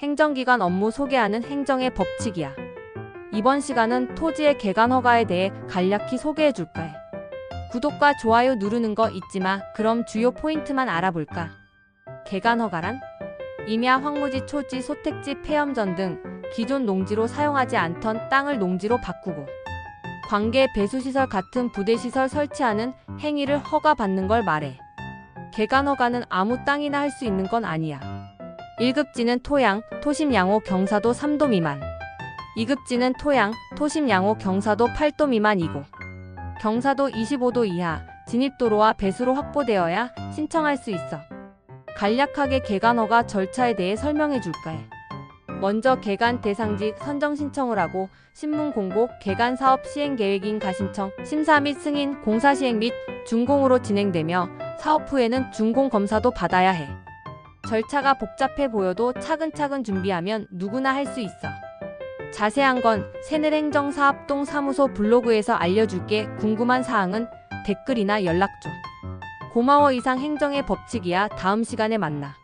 행정기관 업무 소개하는 행정의 법칙이야. 이번 시간은 토지의 개간 허가에 대해 간략히 소개해 줄까 해. 구독과 좋아요 누르는 거 잊지 마. 그럼 주요 포인트만 알아볼까? 개간 허가란? 임야 황무지 초지 소택지 폐염전 등 기존 농지로 사용하지 않던 땅을 농지로 바꾸고 관계 배수시설 같은 부대시설 설치하는 행위를 허가받는 걸 말해. 개간 허가는 아무 땅이나 할 수 있는 건 아니야. 1급지는 토양, 토심 양호 경사도 3도 미만. 2급지는 토양, 토심 양호 경사도 8도 미만이고 경사도 25도 이하 진입도로와 배수로 확보되어야 신청할 수 있어. 간략하게 개간허가 절차에 대해 설명해 줄까 해. 먼저 개간 대상지 선정 신청을 하고 신문 공고 개간 사업 시행 계획인 가신청 심사 및 승인 공사 시행 및 준공으로 진행되며 사업 후에는 준공 검사도 받아야 해. 절차가 복잡해 보여도 차근차근 준비하면 누구나 할 수 있어. 자세한 건 새늘행정사업동 사무소 블로그에서 알려줄게. 궁금한 사항은 댓글이나 연락 줘. 고마워 이상 행정의 법칙이야. 다음 시간에 만나.